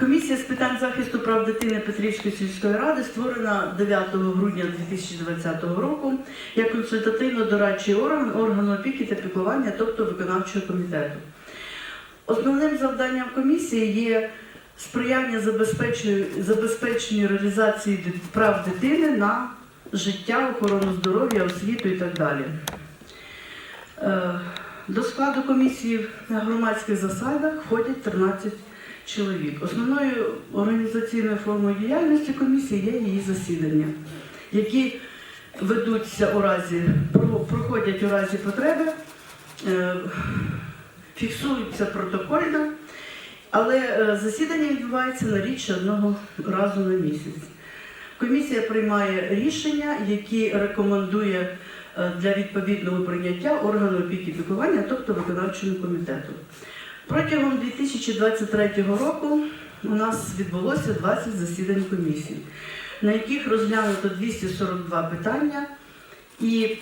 Комісія з питань захисту прав дитини Петрівської сільської ради створена 9 грудня 2020 року як консультативно-дорадчий орган органу опіки та піклування, тобто виконавчого комітету. Основним завданням комісії є сприяння забезпеченню, реалізації прав дитини на життя, охорону здоров'я, освіту і так далі. Е, До складу комісії на громадських засадах входять 13 чоловік. Основною організаційною формою діяльності комісії є її засідання, які ведуться у разі, проходять у разі потреби, е, фіксуються протокольно, але е, засідання відбувається на рідше одного разу на місяць. Комісія приймає рішення, які рекомендує е, для відповідного прийняття органу опіки піклування, тобто виконавчому комітету. Протягом 2023 року у нас відбулося 20 засідань комісії, на яких розглянуто 242 питання і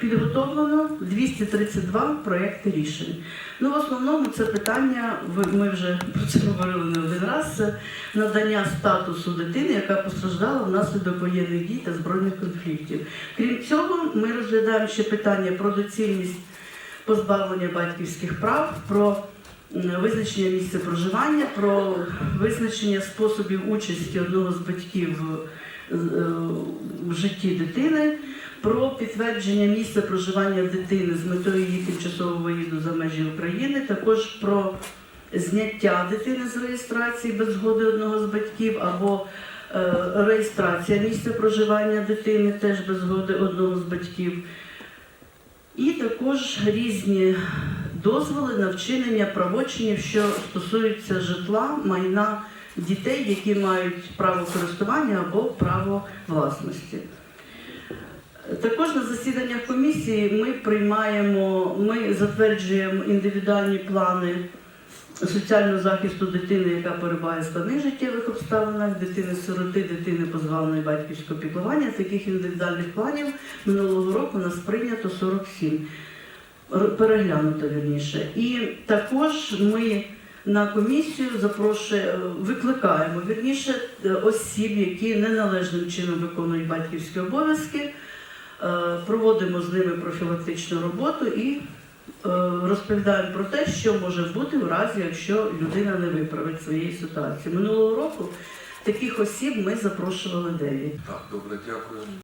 підготовлено 232 проекти рішень. Ну, в основному це питання, ми вже про це говорили не один раз, надання статусу дитини, яка постраждала внаслідок воєнних дій та збройних конфліктів. Крім цього, ми розглядаємо ще питання про доцільність позбавлення батьківських прав, про визначення місця проживання, про визначення способів участі одного з батьків в, е, в житті дитини, про підтвердження місця проживання дитини з метою її тимчасового виїзду за межі України, також про зняття дитини з реєстрації без згоди одного з батьків або е, реєстрація місця проживання дитини теж без згоди одного з батьків. І також різні дозволи на вчинення правочинів, що стосуються житла, майна дітей, які мають право користування або право власності. Також на засіданнях комісії ми приймаємо, ми затверджуємо індивідуальні плани соціального захисту дитини, яка перебуває в складних життєвих обставинах, дитини-сироти, дитини позбавленої батьківського піклування. Таких індивідуальних планів минулого року нас прийнято 47, р- переглянуто вірніше. І також ми на комісію запрошуємо, викликаємо вірніше е, осіб, які неналежним чином виконують батьківські обов'язки. Е, Проводимо з ними профілактичну роботу і е, розповідаємо про те, що може бути в разі, якщо людина не виправить своєї ситуації. Минулого року таких осіб ми запрошували 9. Так, добре, дякую.